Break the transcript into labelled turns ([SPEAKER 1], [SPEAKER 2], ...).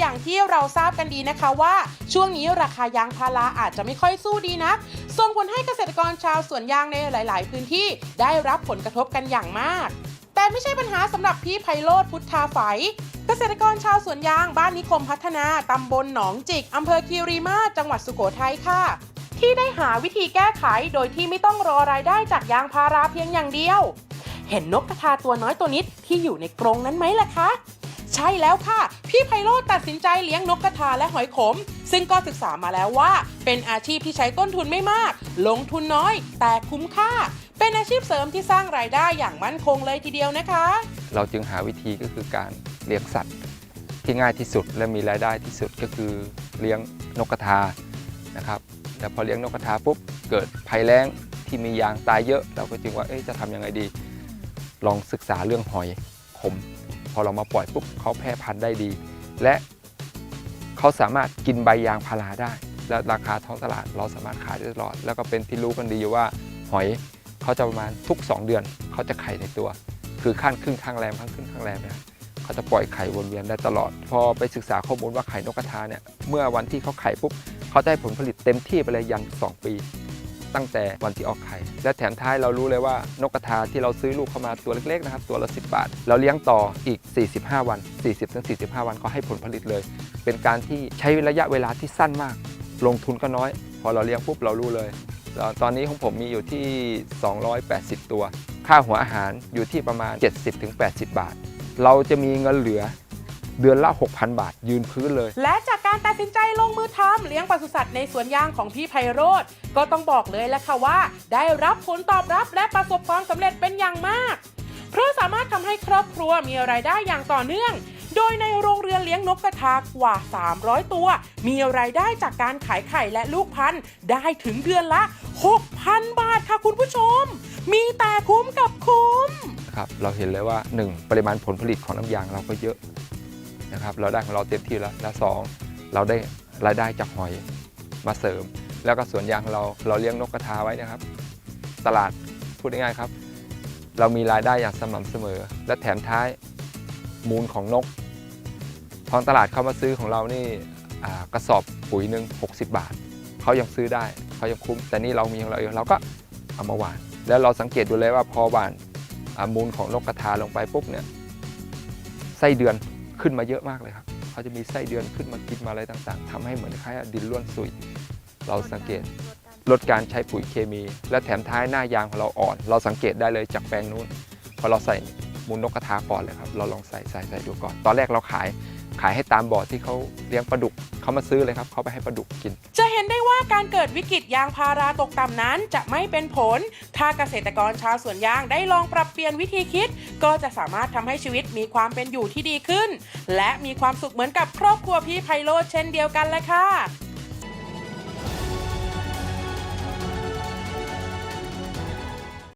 [SPEAKER 1] อย่างที่เราทราบกันดีนะคะว่าช่วงนี้ราคายางพาราอาจจะไม่ค่อยสู้ดีนักส่งผลให้เกษตรกรชาวสวนยางในหลาย ๆ พื้นที่ได้รับผลกระทบกันอย่างมาก แต่ไม่ใช่ปัญหาสำหรับพี่ไพโรธพุทธาไฝเกษตรกรชาวสวนยางบ้านนิคมพัฒนาตำบลหนองจิกอำเภอคีรีมาศจังหวัดสุโขทัยค่ะ ที่ได้หาวิธีแก้ไขโดยที่ไม่ต้องรอรายได้จากยางพาราเพียงอย่างเดียว เห็นนกกระทาตัวน้อยตัวนิดที่อยู่ในกรงนั้นไหมล่ะคะ ใช่แล้วค่ะ พี่ไพโรธตัดสินใจเลี้ยงนกกระทาและหอยขม ซึ่งก็ศึกษามาแล้วว่า เป็นอาชีพที่ใช้ต้นทุนไม่มาก ลงทุนน้อย แต่คุ้มค่า เป็นอาชีพเสริมที่สร้างรายได้อย่างมั่นคงเลยทีเดียวนะคะ
[SPEAKER 2] เราจึงหาวิธีก็คือการเลี้ยงสัตว์ ที่ง่ายที่สุดและมีรายได้ที่สุดก็คือเลี้ยงนกกระทานะครับแต่พอเลี้ยงนกกระทาปุ๊บเกิดภัยแล้งที่มียางตายเยอะ เราก็จึงว่าจะทำยังไงดี ลองศึกษาเรื่องหอยขม พอเรามาปล่อยปุ๊บเขาแพร่พันธุ์ได้ดี และเขาสามารถกินใบยางพาราได้ และราคาท้องตลาดเราสามารถขายได้ตลอด แล้วก็เป็นที่รู้กันดีอยู่ว่าหอยเขาจะประมาณทุก 2 เดือนเขาจะไข่ในตัว คือขั้นครึ่งข้างแรมข้างครึ่งข้างแรมเนี่ยเขาจะปล่อยไข่วนเวียนได้ตลอด พอไปศึกษาข้อมูลว่าไข่นกกระทาเนี่ยเมื่อวันที่เขาไข่ปุ๊บเขาได้ผลผลิตเต็มที่ไปเลยยัน2 ปี ตั้งแต่วันที่ออกไข่ และแถมท้ายเรารู้เลยว่านกกระทาที่เราซื้อลูกเข้ามาตัวเล็กๆนะครับตัวละ 10 บาท เราเลี้ยงต่ออีก 45 วัน 40-45 วันก็ให้ผลผลิตเลย เป็นการที่ใช้ระยะเวลาที่สั้นมาก ลงทุนก็น้อย พอเราเลี้ยงปุ๊บเรารู้เลยลตอนนี้ของผมมีอยู่ที่ 280 ตัว ค่าหัวอาหารอยู่ที่ประมาณ 70-80 บาท เราจะมีเงินเหลือ เดือนละ 6,000 บาท ยืนพื้นเลย
[SPEAKER 1] และจากการตัดสินใจลงมือทำเลี้ยงปศุสัตว์ในสวนยางของพี่ไพโรธก็ต้องบอกเลยแหละค่ะว่า ได้รับผลตอบรับและประสบความสำเร็จเป็นอย่างมาก เพราะสามารถทำให้ครอบครัวมีรายได้อย่างต่อเนื่อง โดยในโรงเรือนเลี้ยงนกกระทากว่า 300 ตัว มีรายได้จากการขายไข่และลูกพันธุ์ได้ถึงเดือนละ 6,000 บาทค่ะคุณผู้ชม มีแต่คุ้มกับคุ้ม
[SPEAKER 2] นะครับเราเห็นเลยว่า 1 ปริมาณผลผลิตของน้ำยางเราก็เยอะ นะครับเราได้ของเราเต็มที่แล้วและสองเราได้รายได้จากหอยมาเสริม แล้วก็สวนยางของเราเราเลี้ยงนกกระทาไว้นะครับ ตลาดพูดง่ายๆครับ เรามีรายได้อย่างสม่ำเสมอ และแถมท้ายมูลของนกท้องตลาดเข้ามาซื้อของเรานี่กระสอบปุ๋ยหนึ่ง60 บาทเขายังซื้อได้เขายังคุ้ม แต่นี่เรามีของเราเองเราก็เอามาหวาน แล้วเราสังเกตดูเลยว่าพอหวานมูลของนกกระทาลงไปปุ๊บเนี่ยไส้เดือน ขึ้นมาเยอะมากเลยครับเขาจะมีไส้เดือนขึ้นมากินมาอะไรต่างๆทำให้เหมือนคล้ายดินร่วนซุย เราสังเกตลดการใช้ปุ๋ยเคมี และแถมท้ายหน้ายางของเราอ่อน เราสังเกตได้เลยจากแปลงนู้นพอเราใส่มูลนกกระทาก่อนเลยครับ เราลองใส่ใส่ใส่ดูก่อน ตอนแรกเราขายขายให้ตามบ่อที่เขาเลี้ยงปลาดุกเขามาซื้อเลยครับเขาไปให้ปลาดุกกิน
[SPEAKER 1] จะเห็นได้ว่าการเกิดวิกฤตยางพาราตกต่ำนั้นจะไม่เป็นผล ถ้าเกษตรกรชาวสวนยางได้ลองปรับเปลี่ยนวิธีคิด ก็จะสามารถทำให้ชีวิตมีความเป็นอยู่ที่ดีขึ้น และมีความสุขเหมือนกับครอบครัวพี่ไพโรธเช่นเดียวกันเลยค่ะ